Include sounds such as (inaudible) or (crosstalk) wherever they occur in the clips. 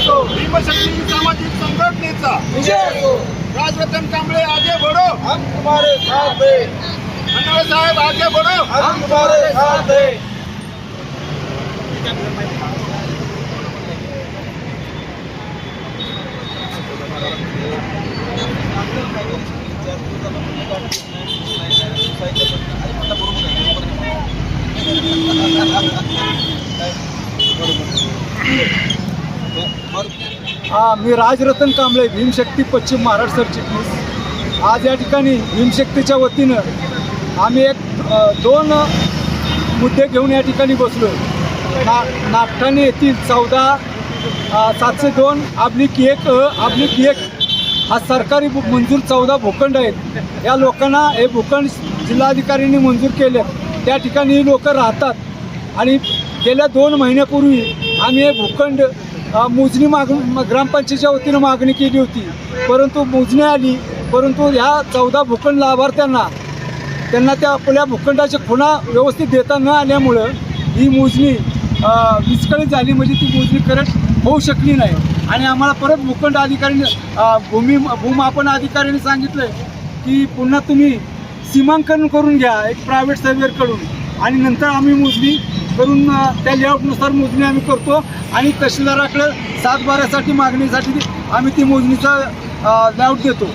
असो. भीमशक्ती सामाजिक संघटनेचा. विजय असो. राजरतन कांबळे आगे बढो. हम तुम्हारे साथ हैं. मंडळ साहेब आगे बढो. हम तुम्हारे साथ हैं. (laughs) हा मी राजरतन कांबळे भीमशक्ती पश्चिम महाराष्ट्र सरचिटणीस आज या ठिकाणी भीमशक्तीच्या वतीनं आम्ही एक दोन मुद्दे घेऊन या ठिकाणी बसलो ना नागठाणे येथील चौदा सातशे दोन आब्लिक एक अ एक हा सरकारी भू- मंजूर चौदा भूखंड आहेत. या लोकांना हे भूखंड जिल्हाधिकाऱ्यांनी मंजूर केले त्या ठिकाणी ही लोकं राहतात. आणि गेल्या दोन महिन्यापूर्वी आम्ही हे भूखंड मोजणी माग म- ग्रामपंचायतीच्या वतीनं मागणी केली होती. परंतु मोजणी आली. परंतु ह्या चौदा भूखंड लाभार्थ्यांना त्यांना त्या आपल्या भूखंडाच्या खुणा व्यवस्थित देता न आल्यामुळं ही मोजणी विस्कळीत झाली. म्हणजे ती मोजणी करत होऊ शकली नाही. आणि आम्हाला परत भूखंड अधिकाऱ्यांनी भूमी भूमापन अधिकाऱ्यांनी सांगितलं की पुन्हा तुम्ही सीमांकन करून घ्या एक प्रायव्हेट सर्वेअरकडून आणि नंतर आम्ही मोजणी करून त्या लेआउटनुसार मोजणी आम्ही करतो. आणि तहसीलदाराकडे सात बारासाठी मागणीसाठी आम्ही ती मोजणीचा लेआउट देतो.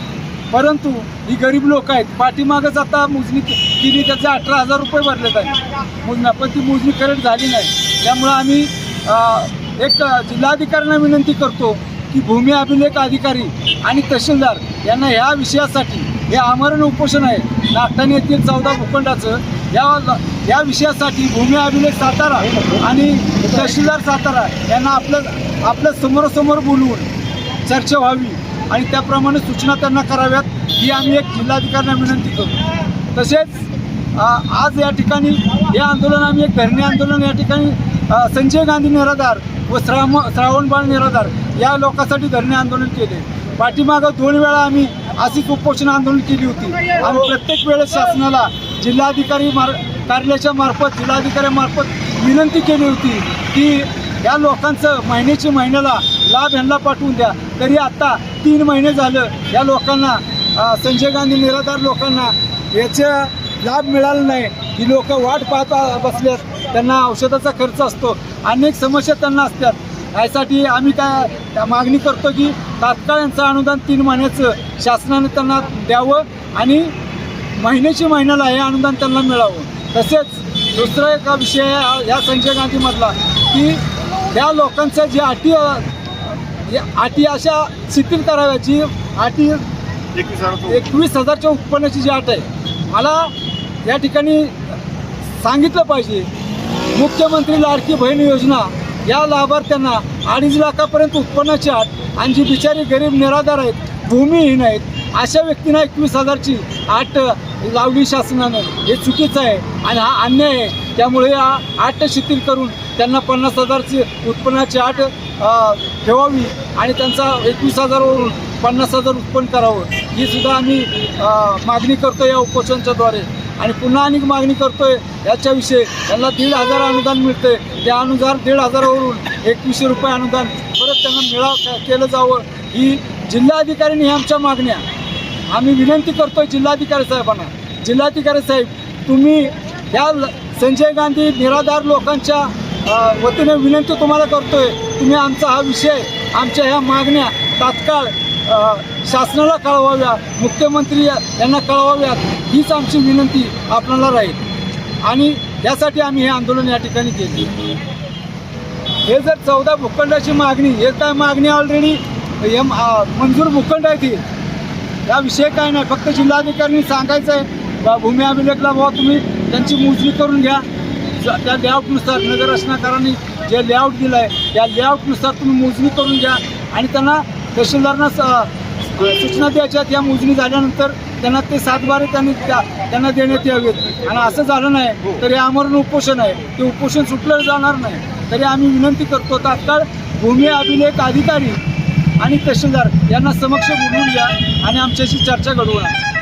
परंतु ही गरीब लोक आहेत पाठीमागच आता मोजणी केली त्याचे अठरा हजार रुपये भरलेत आहे मोजण्या पण ती मोजणी करेक्ट झाली नाही. त्यामुळं आम्ही एक जिल्हाधिकाऱ्यांना विनंती करतो की भूमी अभिलेख अधिकारी आणि तहसीलदार यांना ह्या विषयासाठी हे आमरण उपोषण आहे. नागठाणे येथील चौदा भूखंडाचं या या विषयासाठी भूमी अभिलेख सातारा आणि तहसीलदार सातारा यांना आपलं आपल्या समोरासमोर बोलवून चर्चा व्हावी आणि त्याप्रमाणे सूचना त्यांना कराव्यात ही आम्ही एक जिल्हाधिकाऱ्यांना विनंती करू. तसेच आज या ठिकाणी हे आंदोलन आम्ही एक धरणे आंदोलन या ठिकाणी संजय गांधी निराधार व श्राम श्रावणबाळ निराधार या लोकांसाठी धरणे आंदोलन केले. पाठीमागं दोन वेळा आम्ही अशीच उपोषण आंदोलन केली होती. आम्ही प्रत्येक वेळेस शासनाला जिल्हाधिकारी मार कार्यालयाच्या मार्फत जिल्हाधिकाऱ्यामार्फत विनंती केली होती की या लोकांचं महिन्याची महिन्याला लाभ यांना पाठवून द्या. तरी आत्ता तीन महिने झालं या लोकांना संजय गांधी निराधार लोकांना याचा लाभ मिळाला नाही. ही लोक वाट पाहत आ- त्यांना औषधाचा खर्च असतो. अनेक समस्या त्यांना असतात. यासाठी आम्ही काय त्या मागणी करतो की तात्काळ यांचं अनुदान तीन महिन्याचं शासनाने त्यांना द्यावं आणि महिन्याची महिन्याला हे अनुदान त्यांना मिळावं. तसेच दुसरा एक विषय या संजय गांधीमधला की त्या लोकांच्या जी अटी या अटी अशा शिथिल कराव्या जी अटी एकवीस एकवीस हजारच्या उत्पन्नाची जी अट आहे मला या ठिकाणी सांगितलं पाहिजे. मुख्यमंत्री लाडकी बहीण योजना या लाभार्थ्यांना अडीच लाखापर्यंत उत्पन्नाची अट आणि जी बिचारी गरीब निराधार आहेत भूमिहीन आहेत अशा व्यक्तींना एकवीस हजारची. आठ लावली शासनानं. हे चुकीचं आहे आणि हा अन्याय आहे. त्यामुळे हा आठ शिथिल करून त्यांना पन्नास हजारची उत्पन्नाची आठ ठेवावी आणि त्यांचा एकवीस हजारवरून पन्नास हजार उत्पन्न करावं. ही सुद्धा आम्ही मागणी करतो या उपोषणच्याद्वारे. आणि पुन्हा अनेक मागणी करतोय याच्याविषयी. त्यांना दीड हजार अनुदान मिळतंय. त्या अनुसार दीड हजारावरून एकवीसशे रुपये अनुदान परत त्यांना मिळा केलं जावं. ही जिल्हाधिकाऱ्यांनी ह्या आमच्या मागण्या. आम्ही विनंती करतो जिल्हाधिकारी साहेबांना. जिल्हाधिकारी साहेब तुम्ही या संजय गांधी निराधार लोकांच्या वतीने विनंती तुम्हाला करतोय. तुम्ही आमचा हा विषय आमच्या ह्या मागण्या तात्काळ शासनाला कळवाव्या मुख्यमंत्री यांना कळवाव्यात हीच आमची विनंती आपल्याला राहील. आणि यासाठी आम्ही हे आंदोलन या ठिकाणी केले. हे जर चौदा भूखंडाची मागणी हे काय मागणी ऑलरेडी एम मंजूर भूखंड आहे ती. या विषय काय नाही फक्त जिल्हाधिकाऱ्यांनी सांगायचं आहे भूमी अभिलेखला बाबा तुम्ही त्यांची मोजणी करून घ्या. त्या लेआउटनुसार नगर रचनाकारांनी जे लेआउट दिलं आहे त्या लेआउटनुसार तुम्ही मोजणी करून घ्या. आणि त्यांना तहसीलदारांना स- सूचना द्यायच्या त्या मोजणी झाल्यानंतर त्यांना ते सातबारे त्यांनी त्या त्यांना देण्यात यावेत. आणि असं झालं नाही तर हे आमरण उपोषण आहे. ते उपोषण सुटलं जाणार नाही. तरी आम्ही विनंती करतो तात्काळ भूमी अभिलेख अधिकारी आणि तहसीलदार यांना समक्ष बोलवून घ्या आणि आमच्याशी चर्चा घडवून आणा.